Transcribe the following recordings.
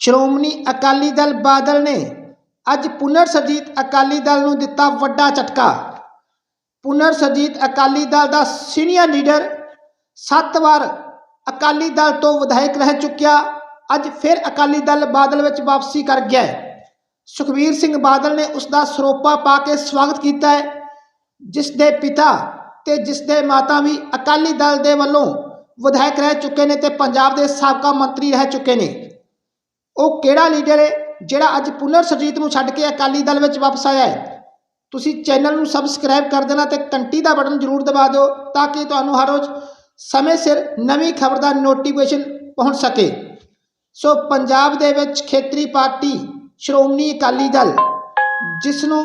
ਸ਼੍ਰੋਮਣੀ ਅਕਾਲੀ ਦਲ ਬਾਦਲ ਨੇ ਅੱਜ ਪੁਨਰ ਸਰਜੀਤ ਅਕਾਲੀ ਦਲ ਨੂੰ ਦਿੱਤਾ ਵੱਡਾ ਝਟਕਾ। ਪੁਨਰ ਸਰਜੀਤ ਅਕਾਲੀ ਦਲ ਦਾ ਸੀਨੀਅਰ ਲੀਡਰ ਸੱਤ ਵਾਰ ਅਕਾਲੀ ਦਲ ਤੋਂ ਵਿਧਾਇਕ ਰਹਿ ਚੁੱਕਿਆ, ਅੱਜ ਫਿਰ ਅਕਾਲੀ ਦਲ ਬਾਦਲ ਵਿੱਚ ਵਾਪਸੀ ਕਰ ਗਿਆ ਹੈ। ਸੁਖਬੀਰ ਸਿੰਘ ਬਾਦਲ ਨੇ ਉਸ ਦਾ ਸਰੋਪਾ ਪਾ ਕੇ ਸਵਾਗਤ ਕੀਤਾ ਹੈ, ਜਿਸ ਦੇ ਪਿਤਾ ਤੇ ਜਿਸ ਦੇ ਮਾਤਾ ਵੀ ਅਕਾਲੀ ਦਲ ਦੇ ਵੱਲੋਂ ਵਿਧਾਇਕ ਰਹਿ ਚੁੱਕੇ ਨੇ ਤੇ ਪੰਜਾਬ ਦੇ ਸਾਬਕਾ ਮੰਤਰੀ ਰਹਿ ਚੁੱਕੇ ਨੇ। ਉਹ ਕਿਹੜਾ ਲੀਡਰ ਹੈ ਜਿਹੜਾ ਅੱਜ ਪੁਨਰ ਸਰਜੀਤ ਨੂੰ ਛੱਡ ਕੇ ਅਕਾਲੀ ਦਲ ਵਿੱਚ ਵਾਪਸ ਆਇਆ ਹੈ? ਤੁਸੀਂ ਚੈਨਲ ਨੂੰ ਸਬਸਕ੍ਰਾਈਬ ਕਰ ਦੇਣਾ ਤੇ ਘੰਟੀ ਦਾ ਬਟਨ ਜ਼ਰੂਰ ਦਬਾ ਦਿਓ ਤਾਂ ਕਿ ਤੁਹਾਨੂੰ ਹਰ ਰੋਜ਼ ਸਮੇਂ ਸਿਰ ਨਵੀਂ ਖਬਰ ਦਾ ਨੋਟੀਫਿਕੇਸ਼ਨ ਪਹੁੰਚ ਸਕੇ। ਸੋ ਪੰਜਾਬ ਦੇ ਵਿੱਚ ਖੇਤਰੀ ਪਾਰਟੀ ਸ਼੍ਰੋਮਣੀ ਅਕਾਲੀ ਦਲ ਜਿਸ ਨੂੰ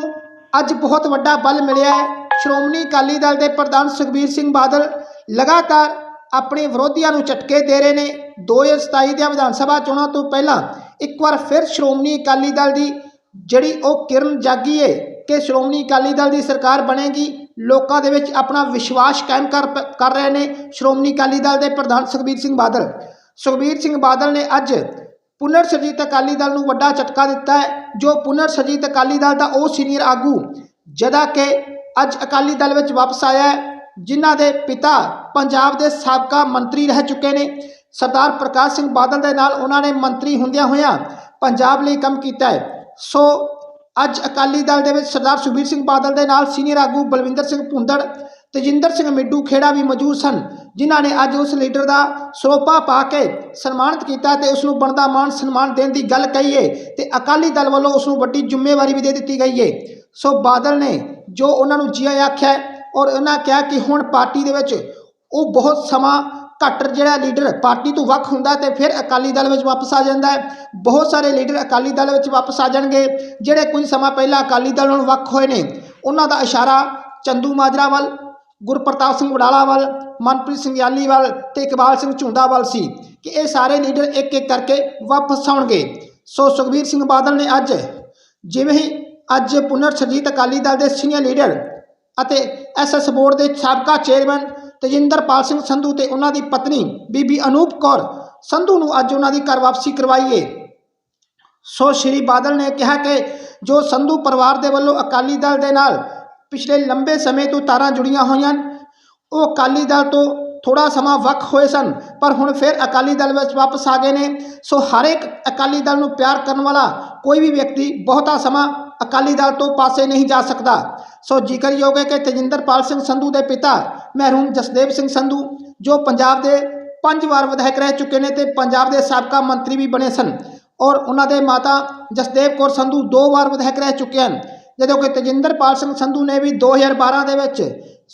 ਅੱਜ ਬਹੁਤ ਵੱਡਾ ਬਲ ਮਿਲਿਆ ਹੈ, ਸ਼੍ਰੋਮਣੀ ਅਕਾਲੀ ਦਲ ਦੇ ਪ੍ਰਧਾਨ ਸੁਖਬੀਰ ਸਿੰਘ ਬਾਦਲ ਲਗਾਤਾਰ ਆਪਣੇ ਵਿਰੋਧੀਆਂ ਨੂੰ ਝਟਕੇ ਦੇ ਰਹੇ ਨੇ। 2027 ਦੀਆਂ ਵਿਧਾਨ ਸਭਾ ਚੋਣਾਂ ਤੋਂ ਪਹਿਲਾਂ ਇੱਕ ਵਾਰ ਫਿਰ ਸ਼੍ਰੋਮਣੀ ਅਕਾਲੀ ਦਲ ਦੀ ਜਿਹੜੀ ਉਹ ਕਿਰਨ ਜਾਗੀ ਏ ਕਿ ਸ਼੍ਰੋਮਣੀ ਅਕਾਲੀ ਦਲ ਦੀ ਸਰਕਾਰ ਬਣੇਗੀ, ਲੋਕਾਂ ਦੇ ਵਿੱਚ ਆਪਣਾ ਵਿਸ਼ਵਾਸ ਕਾਇਮ ਕਰ ਕਰ ਰਹੇ ਨੇ ਸ਼੍ਰੋਮਣੀ ਅਕਾਲੀ ਦਲ ਦੇ ਪ੍ਰਧਾਨ ਸੁਖਬੀਰ ਸਿੰਘ ਬਾਦਲ। ਸੁਖਬੀਰ ਸਿੰਘ ਬਾਦਲ ਨੇ ਅੱਜ ਪੁਨਰ ਸਰਜੀਤ ਅਕਾਲੀ ਦਲ ਨੂੰ ਵੱਡਾ ਝਟਕਾ ਦਿੱਤਾ ਹੈ, ਜੋ ਪੁਨਰ ਸਰਜੀਤ ਅਕਾਲੀ ਦਲ ਦਾ ਉਹ ਸੀਨੀਅਰ ਆਗੂ, ਜਿਹਦਾ ਕਿ ਅੱਜ ਅਕਾਲੀ ਦਲ ਵਿੱਚ ਵਾਪਸ ਆਇਆ ਹੈ, ਜਿਨ੍ਹਾਂ ਦੇ ਪਿਤਾ ਪੰਜਾਬ ਦੇ ਸਾਬਕਾ ਮੰਤਰੀ ਰਹਿ ਚੁੱਕੇ ਨੇ। ਸਰਦਾਰ ਪ੍ਰਕਾਸ਼ ਸਿੰਘ ਬਾਦਲ ਦੇ ਨਾਲ ਉਹਨਾਂ ਨੇ ਮੰਤਰੀ ਹੁੰਦਿਆਂ ਹੋਇਆਂ ਪੰਜਾਬ ਲਈ ਕੰਮ ਕੀਤਾ ਹੈ। ਸੋ ਅੱਜ ਅਕਾਲੀ ਦਲ ਦੇ ਵਿੱਚ ਸਰਦਾਰ ਸੁਖਬੀਰ ਸਿੰਘ ਬਾਦਲ ਦੇ ਨਾਲ ਸੀਨੀਅਰ ਆਗੂ ਬਲਵਿੰਦਰ ਸਿੰਘ ਭੁੰਦੜ ਤੇਜਿੰਦਰ ਸਿੰਘ ਮਿੱਡੂ ਖੇੜਾ ਵੀ ਮੌਜੂਦ ਸਨ, ਜਿਨ੍ਹਾਂ ਨੇ ਅੱਜ ਉਸ ਲੀਡਰ ਦਾ ਸਰੋਪਾ ਪਾ ਕੇ ਸਨਮਾਨਿਤ ਕੀਤਾ ਤੇ ਉਸ ਨੂੰ ਬਣਦਾ ਮਾਨ ਸਨਮਾਨ ਦੇਣ ਦੀ ਗੱਲ ਕਹੀਏ ਤੇ ਅਕਾਲੀ ਦਲ ਵੱਲੋਂ ਉਸ ਨੂੰ ਵੱਡੀ ਜ਼ਿੰਮੇਵਾਰੀ ਵੀ ਦੇ ਦਿੱਤੀ ਗਈ ਹੈ ਸੋ ਬਾਦਲ ਨੇ ਜੋ ਉਹਨਾਂ ਨੂੰ ਜੀ ਆਖਿਆ ਔਰ ਉਹਨਾਂ ਕਿਹਾ ਕਿ ਹੁਣ ਪਾਰਟੀ ਦੇ ਵਿੱਚ ਉਹ ਬਹੁਤ ਸਮਾਂ ਘੱਟ ਜਿਹੜਾ ਲੀਡਰ ਪਾਰਟੀ ਤੋਂ ਵੱਖ ਹੁੰਦਾ ਤੇ ਫਿਰ ਅਕਾਲੀ ਦਲ ਵਿੱਚ ਵਾਪਸ ਆ ਜਾਂਦਾ ਹੈ। ਬਹੁਤ ਸਾਰੇ ਲੀਡਰ ਅਕਾਲੀ ਦਲ ਵਿੱਚ ਵਾਪਸ ਆ ਜਾਣਗੇ। ਜਿਹੜੇ ਕੁਝ ਸਮਾਂ ਪਹਿਲਾਂ ਅਕਾਲੀ ਦਲ ਨਾਲੋਂ ਵੱਖ ਹੋਏ ਨੇ, ਉਹਨਾਂ ਦਾ ਇਸ਼ਾਰਾ ਚੰਦੂ ਮਾਜਰਾ ਵੱਲ, ਗੁਰਪ੍ਰਤਾਪ ਸਿੰਘ ਉਡਾਲਾ ਵੱਲ, ਮਨਪ੍ਰੀਤ ਸਿੰਘ ਯਾਲੀ ਵੱਲ ਤੇ ਇਕਬਾਲ ਸਿੰਘ ਝੁੰਡਾ ਵੱਲ ਸੀ ਕਿ ਇਹ ਸਾਰੇ ਲੀਡਰ ਇੱਕ ਇੱਕ ਕਰਕੇ ਵਾਪਸ ਆਉਣਗੇ। ਸੋ ਸੁਖਬੀਰ ਸਿੰਘ ਬਾਦਲ ਨੇ ਅੱਜ ਜਿਵੇਂ ਹੀ ਅੱਜ ਪੁਨਰ ਸਰਜੀਤ ਅਕਾਲੀ ਦਲ ਦੇ ਸੀਨੀਅਰ ਲੀਡਰ ਅਤੇ ਐਸਐਸ ਬੋਰਡ ਦੇ ਸਾਬਕਾ ਚੇਅਰਮੈਨ ਤੇਜਿੰਦਰਪਾਲ ਸਿੰਘ ਸੰਧੂ ਤੇ ਉਹਨਾਂ ਦੀ ਪਤਨੀ ਬੀਬੀ ਅਨੂਪ ਕੌਰ ਸੰਧੂ ਨੂੰ ਅੱਜ ਉਹਨਾਂ ਦੀ ਘਰ ਵਾਪਸੀ ਕਰਵਾਈਏ। ਸੋ ਸ਼੍ਰੀ ਬਾਦਲ ਨੇ ਕਿਹਾ ਕਿ ਜੋ ਸੰਧੂ ਪਰਿਵਾਰ ਦੇ ਵੱਲੋਂ ਅਕਾਲੀ ਦਲ ਦੇ ਨਾਲ ਪਿਛਲੇ ਲੰਬੇ ਸਮੇਂ ਤੋਂ ਤਾਰਾਂ ਜੁੜੀਆਂ ਹੋਈਆਂ ਹਨ ਉਹ ਅਕਾਲੀ ਦਲ ਤੋਂ ਥੋੜਾ ਸਮਾਂ ਵੱਖ ਹੋਏ ਸਨ, ਪਰ ਹੁਣ ਫਿਰ ਅਕਾਲੀ ਦਲ ਵਿੱਚ ਵਾਪਸ ਆ ਗਏ ਨੇ। ਸੋ ਹਰੇਕ ਅਕਾਲੀ ਦਲ ਨੂੰ ਪਿਆਰ ਕਰਨ ਵਾਲਾ ਕੋਈ ਵੀ ਵਿਅਕਤੀ ਬਹੁਤਾ ਸਮਾਂ ਅਕਾਲੀ ਦਲ ਤੋਂ ਪਾਸੇ ਨਹੀਂ ਜਾ ਸਕਦਾ। ਸੋ ਜ਼ਿਕਰਯੋਗ ਹੈ ਕਿ ਤਜਿੰਦਰਪਾਲ ਸਿੰਘ ਸੰਧੂ ਦੇ ਪਿਤਾ ਮਹਿਰੂਮ ਜਸਦੇਵ ਸਿੰਘ ਸੰਧੂ, ਜੋ ਪੰਜਾਬ ਦੇ ਪੰਜ ਵਾਰ ਵਿਧਾਇਕ ਰਹਿ ਚੁੱਕੇ ਨੇ ਤੇ ਪੰਜਾਬ ਦੇ ਸਾਬਕਾ ਮੰਤਰੀ ਵੀ ਬਣੇ ਸਨ ਔਰ ਉਹਨਾਂ ਦੇ ਮਾਤਾ ਜਸਦੇਵ ਕੌਰ ਸੰਧੂ ਦੋ ਵਾਰ ਵਿਧਾਇਕ ਰਹਿ ਚੁੱਕੇ ਹਨ। ਜਦੋਂ ਕਿ ਤਜਿੰਦਰਪਾਲ ਸਿੰਘ ਸੰਧੂ ਨੇ ਵੀ 2012 ਦੇ ਵਿੱਚ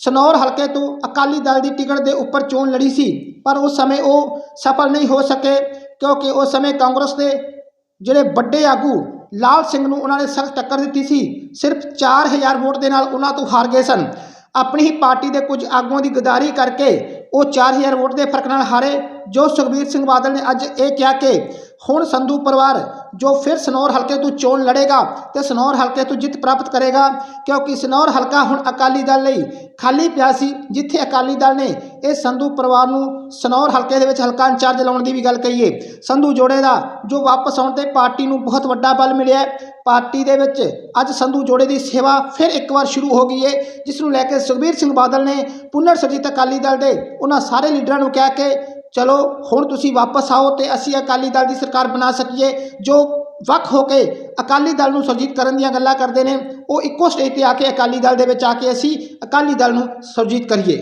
ਸਨੌਰ ਹਲਕੇ ਤੋਂ ਅਕਾਲੀ ਦਲ ਦੀ ਟਿਕਟ ਦੇ ਉੱਪਰ ਚੋਣ ਲੜੀ ਸੀ, ਪਰ ਉਸ ਸਮੇਂ ਉਹ ਸਫਲ ਨਹੀਂ ਹੋ ਸਕੇ ਕਿਉਂਕਿ ਉਸ ਸਮੇਂ ਕਾਂਗਰਸ ਦੇ ਜਿਹੜੇ ਵੱਡੇ ਆਗੂ ਲਾਲ ਸਿੰਘ ਨੂੰ ਉਹਨਾਂ ਨੇ ਸਖਤ ਟੱਕਰ ਦਿੱਤੀ ਸੀ। ਸਿਰਫ 4000 ਵੋਟ ਦੇ ਨਾਲ ਉਹਨਾਂ ਤੋਂ ਹਾਰ ਗਏ ਸਨ। ਆਪਣੀ ਹੀ ਪਾਰਟੀ ਦੇ ਕੁਝ ਆਗੂਆਂ ਦੀ ਗਦਾਰੀ ਕਰਕੇ ਉਹ 4000 ਵੋਟ ਦੇ ਫ਼ਰਕ ਨਾਲ ਹਾਰੇ, ਜੋ ਸੁਖਬੀਰ ਸਿੰਘ ਬਾਦਲ ਨੇ ਅੱਜ ਇਹ ਕਿਹਾ ਕਿ ਹੁਣ ਸੰਧੂ ਪਰਿਵਾਰ, ਜੋ ਫਿਰ ਸਨੌਰ ਹਲਕੇ ਤੋਂ ਚੋਣ ਲੜੇਗਾ ਤੇ ਸਨੌਰ ਹਲਕੇ ਤੋਂ ਜਿੱਤ ਪ੍ਰਾਪਤ ਕਰੇਗਾ, ਕਿਉਂਕਿ ਸਨੌਰ ਹਲਕਾ ਹੁਣ ਅਕਾਲੀ ਦਲ ਲਈ ਖਾਲੀ ਪਿਆ ਸੀ, ਜਿੱਥੇ ਅਕਾਲੀ ਦਲ ਨੇ ਇਹ ਸੰਧੂ ਪਰਿਵਾਰ ਨੂੰ ਸਨੌਰ ਹਲਕੇ ਦੇ ਵਿੱਚ ਹਲਕਾ ਇੰਚਾਰਜ ਲਾਉਣ ਦੀ ਵੀ ਗੱਲ ਕਹੀਏ। ਸੰਧੂ ਜੋੜੇ ਦਾ ਜੋ ਵਾਪਸ ਆਉਣ ਤੇ ਪਾਰਟੀ ਨੂੰ ਬਹੁਤ ਵੱਡਾ ਬਲ ਮਿਲਿਆ ਪਾਰਟੀ ਦੇ ਵਿੱਚ ਅੱਜ ਸੰਧੂ ਜੋੜੇ ਦੀ ਸੇਵਾ ਫਿਰ ਇੱਕ ਵਾਰ ਸ਼ੁਰੂ ਹੋ ਗਈ ਹੈ ਜਿਸ ਨੂੰ ਲੈ ਕੇ ਸੁਖਬੀਰ ਸਿੰਘ ਬਾਦਲ ਨੇ ਪੁਨਰ ਸਰਜੀਤ ਅਕਾਲੀ ਦਲ ਦੇ ਉਹਨਾਂ ਸਾਰੇ ਲੀਡਰਾਂ ਨੂੰ ਕਿਹਾ ਕਿ, ਚਲੋ, ਹੁਣ ਤੁਸੀਂ ਵਾਪਸ ਆਓ ਤੇ ਅਸੀਂ ਅਕਾਲੀ ਦਲ ਦੀ ਸਰਕਾਰ ਬਣਾ ਸਕੀਏ। ਜੋ ਵੱਖ ਹੋ ਕੇ ਅਕਾਲੀ ਦਲ ਨੂੰ ਸੁਰਜੀਤ ਕਰਨ ਦੀਆਂ ਗੱਲਾਂ ਕਰਦੇ ਨੇ, ਉਹ ਇੱਕੋ ਸਟੇਜ ਤੇ ਆ ਕੇ ਅਕਾਲੀ ਦਲ ਦੇ ਵਿੱਚ ਆ ਕੇ ਅਸੀਂ ਅਕਾਲੀ ਦਲ ਨੂੰ ਸੁਰਜੀਤ ਕਰੀਏ।